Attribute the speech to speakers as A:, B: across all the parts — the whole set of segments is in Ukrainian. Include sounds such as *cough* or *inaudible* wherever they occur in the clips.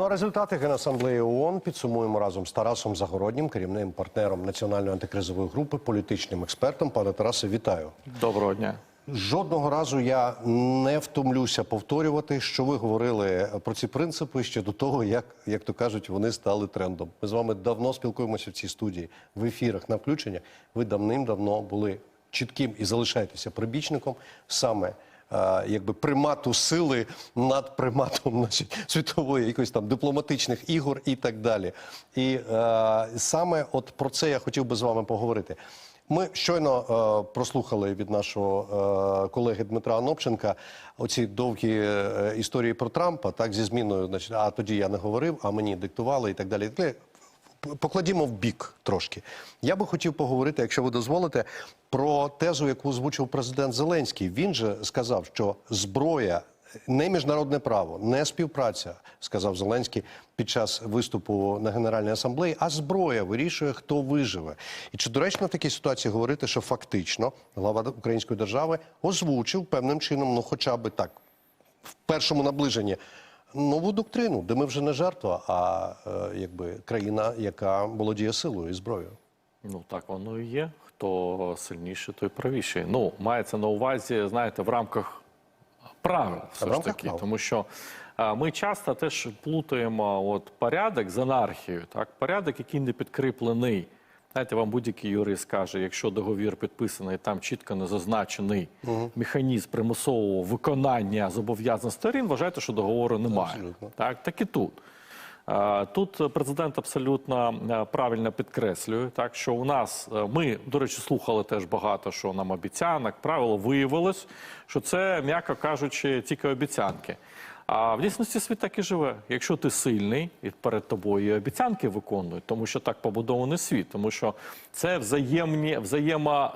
A: Ну а результати Генасамблеї ООН підсумуємо разом з Тарасом Загороднім, керівним партнером національної антикризової групи, політичним експертом. Пане Тарасе, вітаю.
B: Доброго дня.
A: Жодного разу я не втомлюся повторювати, що ви говорили про ці принципи ще до того, як, як то кажуть, вони стали трендом. Ми з вами давно спілкуємося в цій студії в ефірах на включення. Ви давним-давно були чітким і залишаєтеся прибічником саме. Е, Якби примату сили над приматом *laughs* значить, світової якоїсь там дипломатичних ігор і так далі. І е, саме от про це я хотів би з вами поговорити. Ми щойно е, прослухали від нашого е, колеги Дмитра Анопченка оці довгі е, історії про Трампа, так зі зміною, значить, а тоді я не говорив, а мені диктували і так далі. Покладімо в бік трошки. Я би хотів поговорити, якщо ви дозволите, про тезу, яку озвучив президент Зеленський. Він же сказав, що зброя не міжнародне право, не співпраця, сказав Зеленський під час виступу на Генеральній асамблеї, а зброя вирішує, хто виживе. І чи доречно в такій ситуації говорити, що фактично глава української держави озвучив певним чином, ну хоча би так, в першому наближенні. Нову доктрину, де ми вже не жертва, а е, якби країна, яка володіє силою і зброєю.
B: Ну так воно і є. Хто сильніший, той правіший. Ну, мається на увазі, знаєте, в рамках правил, все
A: в
B: ж таки.
A: правил.
B: Тому що ми часто теж плутаємо от порядок з анархією. Так, порядок, який не підкріплений. Знаєте, вам будь-який юрист каже, якщо договір підписаний, там чітко не зазначений механізм примусового виконання зобов'язань сторін, вважайте, що договору немає.
A: Абсолютно.
B: Так, так і тут. Тут президент абсолютно е, правильно підкреслює, так що у нас е, ми, до речі, слухали теж багато, що нам обіцянок. Правило виявилось, що це, м'яко кажучи, тільки обіцянки. А в дійсності світ так і живе. Якщо ти сильний, і перед тобою обіцянки виконують, тому що так побудований світ, тому що це взаємні, взаємо,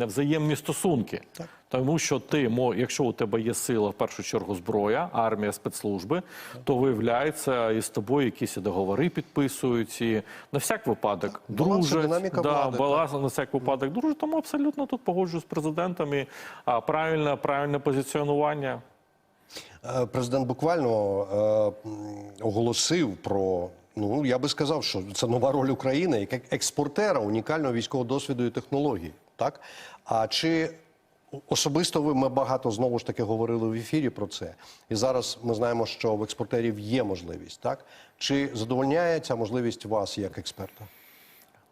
B: е, взаємні стосунки. Тому що ти, якщо у тебе є сила, в першу чергу зброя, армія, спецслужби, то виявляється, і з тобою якісь договори підписують, і на всяк випадок дружать.
A: динаміка
B: да,
A: влади,
B: баланс на всяк випадок дружать. Тому абсолютно тут погоджуюсь з президентом і а, правильне, правильне позиціонування.
A: Е, Президент буквально е, оголосив про. Ну, я би сказав, що це нова роль України як експортера унікального військового досвіду і технологій. Так? А чи особисто ви ми багато знову ж таки говорили в ефірі про це? І зараз ми знаємо, що в експортерів є можливість, так? Чи задовольняє ця можливість вас як експерта?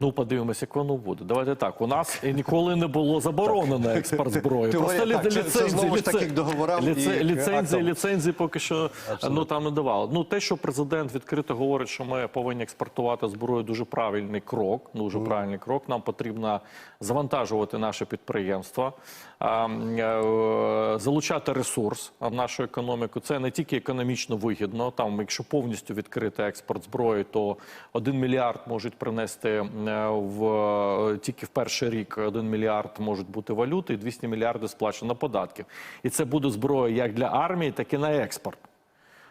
B: Ну, подивимося, як воно буде. Давайте так. У нас ніколи не було заборонено *laughs* експорт зброї.
A: Теорія
B: Просто
A: так, це- це знову ж таки договорам і
B: ліце- ліцензії, ліцензії поки що ну там не давали. Ну те, що президент відкрито говорить, що ми повинні експортувати зброю, дуже правильний крок. Дуже правильний крок. Нам потрібно завантажувати наше підприємство, а, м, е, залучати ресурс в нашу економіку. Це не тільки економічно вигідно. Там, якщо повністю відкрити експорт зброї, то 1 мільярд можуть принести е, в тільки в перший рік 1 мільярд можуть бути валюти, і 200 мільярдів сплачено податків. І це буде зброя як для армії, так і на експорт.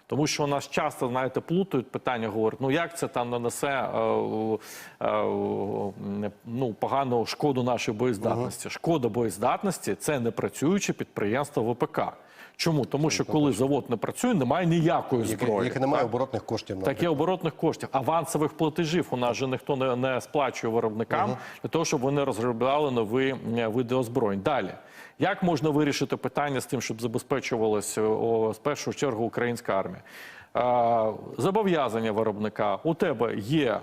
B: Тому що у нас часто, знаєте, плутають питання, говорять, ну як це там нанесе е, е, е, ну, погану шкоду нашій боєздатності. Шкода боєздатності це не працююче підприємство ВПК. Чому? Тому що коли завод не працює, немає ніякої зброї.
A: яке немає
B: Так?
A: оборотних коштів
B: Так є оборотних коштів, авансових платежів у нас же ніхто не, не сплачує виробникам для того, щоб вони розробляли нові е, види озброєнь. Далі, як можна вирішити питання з тим, щоб забезпечувалася з першу чергу українська армія? Е, зобов'язання виробника у тебе є.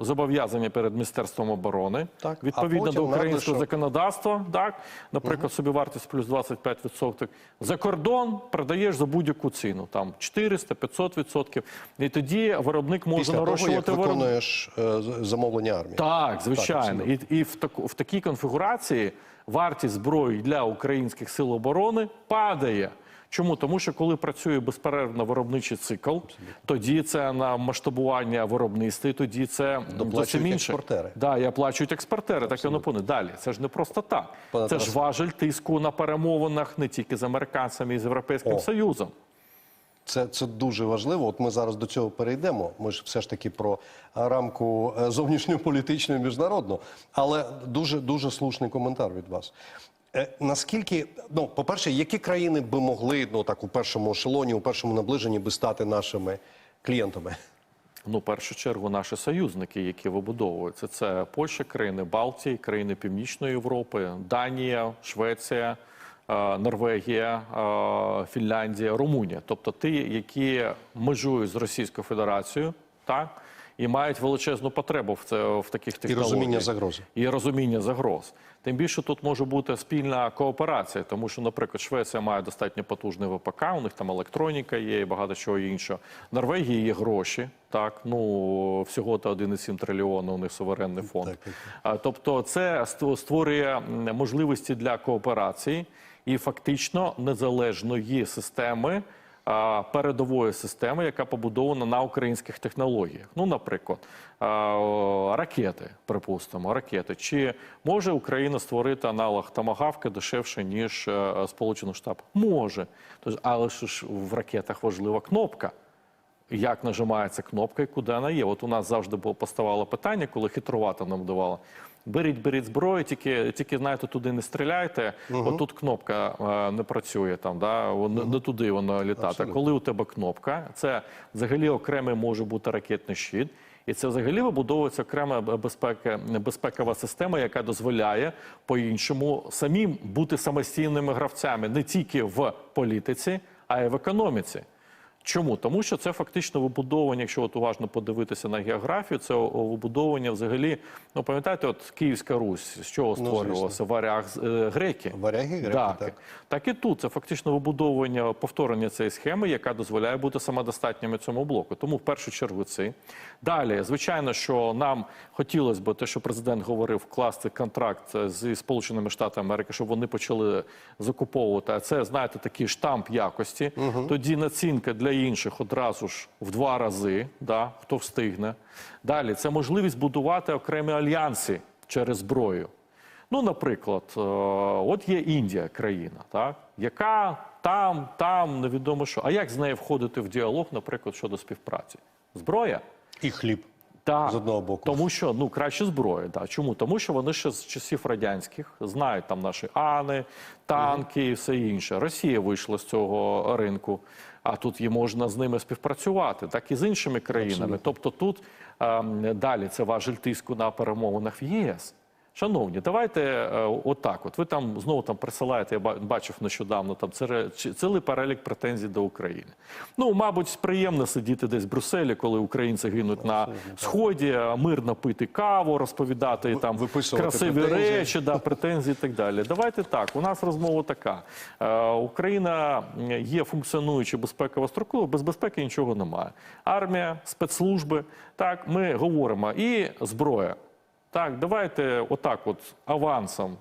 B: Зобов'язання перед міністерством оборони
A: Так,
B: відповідно до українського
A: що-
B: законодавства, так наприклад, собівартість плюс 25%. За кордон продаєш за будь-яку ціну, там 400-500%. І тоді виробник може
A: після того, як
B: нарощувати
A: виконуєш е, з- замовлення армії?
B: Так, звичайно.
A: Так,
B: і і в, таку, в такій конфігурації вартість зброї для українських сил оборони падає. Чому? Тому що коли працює безперервно виробничий цикл, тоді це на масштабування виробництва, і тоді це зовсім інше.
A: експортери.
B: Да, і оплачують експортери, так і воно повинно. Далі. Це ж не просто так.
A: Пане
B: це ж важель тиску на перемовинах не тільки з американцями і з Європейським
A: О.
B: Союзом.
A: Це, це дуже важливо. От ми зараз до цього перейдемо. Ми ж все ж таки про рамку е, зовнішньополітичну і міжнародну. Але дуже дуже слушний коментар від вас. Е, наскільки, ну, по-перше, які країни би могли ну так у першому ешелоні, у першому наближенні би стати нашими клієнтами?
B: Ну, в першу чергу, наші союзники, які вибудовуються, це Польща, країни Балтії, країни Північної Європи, Данія, Швеція, е, Норвегія, е, Фінляндія, Румунія. Тобто ті, які межують з Російською Федерацією, так і мають величезну потребу в це в таких
A: І розуміння загрози.
B: і розуміння загроз. Тим більше тут може бути спільна кооперація, тому що, наприклад, Швеція має достатньо потужний ВПК, у них там електроніка є і багато чого іншого. В Норвегії є гроші, так ну всього то 1,7 трильйона у них суверенний фонд.
A: Так, так.
B: А, Тобто, це створює можливості для кооперації і фактично незалежної системи. Передової системи, яка побудована на українських технологіях. Ну, наприклад, ракети, припустимо, ракети. Чи може Україна створити аналог Томагавки дешевше, ніж е, Сполучених Штатів? Може. Але ж в ракетах важлива кнопка як нажимається кнопка і куди вона є. От у нас завжди поставало питання, коли хитрувати нам давало. Беріть, беріть зброю, тільки, тільки знаєте, туди не стріляйте. Отут кнопка е, не працює там, да? не, не туди воно літати.
A: Абсолютно.
B: Коли у тебе кнопка, це взагалі окремий може бути ракетний щит. І це взагалі вибудовується окрема безпека, безпекова система, яка дозволяє по-іншому самим бути самостійними гравцями не тільки в політиці, а й в економіці. Чому? Тому що це фактично вибудовування, якщо от уважно подивитися на географію, це вибудовування взагалі. Ну пам'ятаєте, от Київська Русь з чого створювалося? Варяг з- е, греки.
A: Варяги, греки,
B: так.
A: так.
B: так і тут це фактично вибудовування повторення цієї схеми, яка дозволяє бути самодостатніми цьому блоку. Тому в першу чергу це. Далі, звичайно, що нам хотілося б те, що президент говорив, вкласти контракт зі Сполученими Штатами Америки, щоб вони почали закуповувати. А це, знаєте, такий штамп якості. Тоді націнка для інших одразу ж в два рази, да, хто встигне. Далі це можливість будувати окремі альянси через зброю. Ну, наприклад, е, от є Індія, країна, так, яка там, там невідомо що. А як з нею входити в діалог, наприклад, щодо співпраці? Зброя?
A: І хліб.
B: Так.
A: З одного боку.
B: Тому що ну краще зброя. Да. Чому? Тому що вони ще з часів радянських знають там наші ани, танки і все інше. Росія вийшла з цього ринку, а тут є можна з ними співпрацювати, так і з іншими країнами. Тобто тут ем, далі це важель тиску на перемовинах в ЄС. Шановні, давайте е, отак. От ви там знову там присилаєте, я бачив нещодавно там цілий перелік претензій до України. Ну, мабуть, приємно сидіти десь в Брюсселі, коли українці гинуть на сході, мирно пити каву, розповідати там красиві
A: претензії.
B: речі, да, претензії і так далі. Давайте так. У нас розмова така: е, Україна є функціонуюча безпекова структура, без безпеки нічого немає. Армія, спецслужби. Так, ми говоримо і зброя. Так, давайте отак, от авансом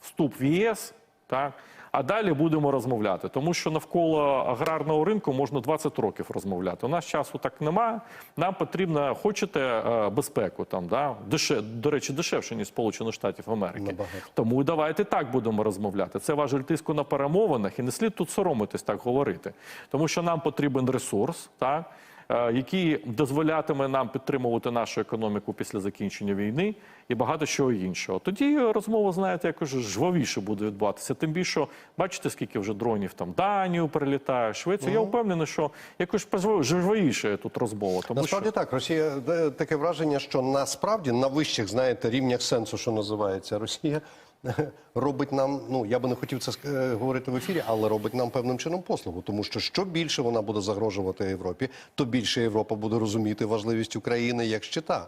B: вступ в ЄС, так. А далі будемо розмовляти, тому що навколо аграрного ринку можна 20 років розмовляти. У нас часу так немає. Нам потрібно, хочете е, безпеку там, да? Деше, до речі, дешевше, ніж Сполучених Штатів Америки.
A: Набагато.
B: Тому давайте так будемо розмовляти. Це важель тиску на перемовинах, і не слід тут соромитись так говорити. Тому що нам потрібен ресурс, так, який дозволятиме нам підтримувати нашу економіку після закінчення війни і багато чого іншого. Тоді розмова, знаєте, якось жвавіше буде відбуватися. Тим більше, бачите, скільки вже дронів там Данію прилітає, Швецію. Я впевнений, що якось жвавіше тут розмова. Тому
A: Насправді
B: що
A: так, Росія е, таке враження, що насправді на вищих, знаєте, рівнях сенсу, що називається, Росія *laughs* робить нам, ну я би не хотів це е, говорити в ефірі, але робить нам певним чином послугу. Тому що що більше вона буде загрожувати Європі, то більше Європа буде розуміти важливість України як щита.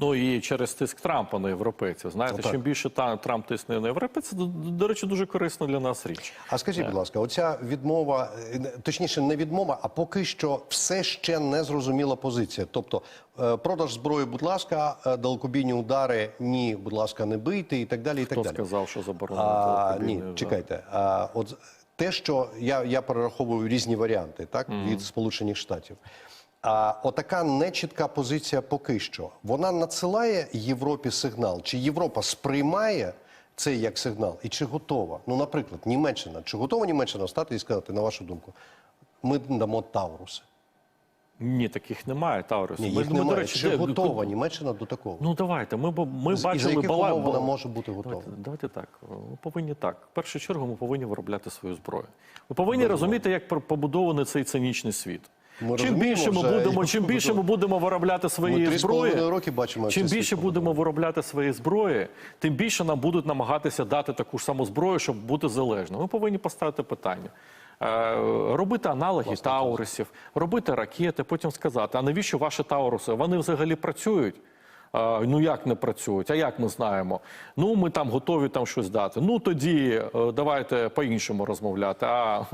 B: Ну і через тиск Трампа на європейців. Знаєте,
A: Ну,
B: чим більше Трамп тисне на європейців, до, до речі, дуже корисна для нас річ.
A: А скажіть, будь ласка, оця відмова, е, точніше, не відмова, а поки що все ще не зрозуміла позиція. Тобто, е, продаж зброї, будь ласка, е, далекобійні удари, ні, будь ласка, не бийте і так далі. І так
B: Хто
A: далі.
B: сказав, що заборонено?
A: Ні, чекайте. А, от те, що я, я перераховую різні варіанти, так від Сполучених Штатів. А отака нечітка позиція поки що. Вона надсилає Європі сигнал, чи Європа сприймає це як сигнал, і чи готова? Ну, наприклад, Німеччина. Чи готова Німеччина встати і сказати, на вашу думку, ми дамо Тавруси?
B: Ні, таких немає, Таурус.
A: Ні,
B: Ми-
A: їх
B: ми, до речі,
A: чи
B: де-
A: готова Німеччина до такого?
B: Ну давайте. Ми, ми
A: І
B: бачили
A: яких
B: бала...
A: вона може бути готова?
B: Давайте, давайте так. Ми повинні так. В першу чергу ми повинні виробляти свою зброю. Ми повинні розуміти, як побудований цей цинічний світ.
A: Ми
B: чим більше ми
A: вже,
B: будемо, чим більше ми будемо виробляти
A: Ми
B: своєї зброї,
A: роки бачимо,
B: чим більше будемо виробляти свої зброї, тим більше нам будуть намагатися дати таку ж саму зброю, щоб бути залежним. Ми повинні поставити питання. Е, Робити аналоги таурусів, робити ракети, потім сказати, а навіщо ваші тауруси? Вони взагалі працюють? А, ну як не працюють? А як ми знаємо? Ну ми там готові там щось дати. Ну тоді е, давайте по-іншому розмовляти. А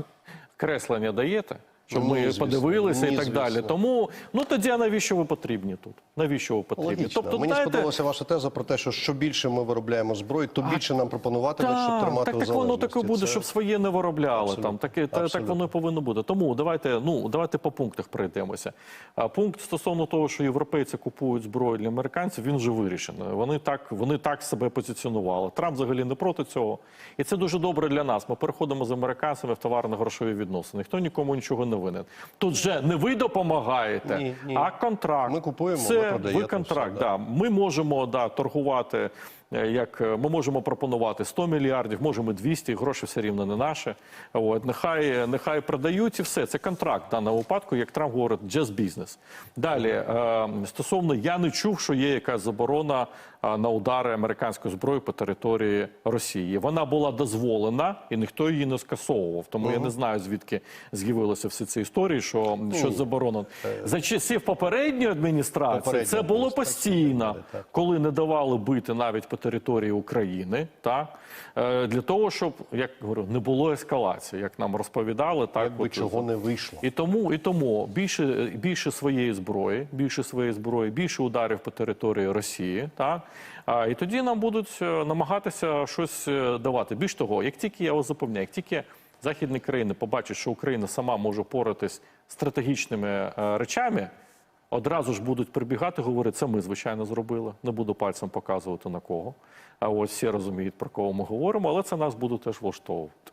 B: креслення даєте? Щоб
A: Ні,
B: ми
A: звісно.
B: подивилися
A: Ні,
B: і так далі. Тому ну тоді а навіщо ви потрібні тут? Навіщо ви потрібні?
A: Логічно.
B: Тобто,
A: Мені
B: знаєте,
A: сподобалася ваша теза про те, що що більше ми виробляємо зброї, то більше нам пропонуватимуть, щоб тримати
B: так, так воно так буде,
A: Це-
B: щоб своє не виробляли.
A: Абсолютно.
B: Там таке та- так воно і повинно бути. Тому давайте, ну давайте по пунктах пройдемося. А пункт стосовно того, що європейці купують зброю для американців, він вже вирішений. Вони так, вони так себе позиціонували. Трамп взагалі не проти цього, і це дуже добре для нас. Ми переходимо з американцями в товарно-грошові відносини. Ніхто нікому нічого не винен. Тут же не ви допомагаєте,
A: Ні, ні.
B: а контракт.
A: Ми купуємо,
B: це
A: ви продаєте,
B: ви контракт.
A: все, да.
B: да. Ми можемо да, торгувати, е, як е, ми можемо пропонувати 100 мільярдів, можемо 200, гроші все рівно не наші. От, нехай, нехай продають і все. Це контракт в даному випадку, як Трамп говорить, just business. Далі, е, стосовно, я не чув, що є якась заборона на удари американської зброї по території Росії. Вона була дозволена і ніхто її не скасовував. Тому я не знаю, звідки з'явилися всі ці історії, що щось заборонено. За часів попередньої адміністрації
A: Попередньої
B: це було постійно, коли не давали бити навіть по території України, так Е, для того, щоб як говорю, не було ескалації, як нам розповідали, так
A: Якби
B: от,
A: чого не вийшло.
B: і тому, і тому більше, більше своєї зброї, більше своєї зброї, більше ударів по території Росії, так а, і тоді нам будуть е, намагатися щось е, давати. Більш того, як тільки я вас запевняю, як тільки західні країни побачать, що Україна сама може поратись стратегічними е, речами. Одразу ж будуть прибігати, говорити, це ми звичайно зробили. Не буду пальцем показувати на кого. А ось всі розуміють, про кого ми говоримо, але це нас буде теж влаштовувати.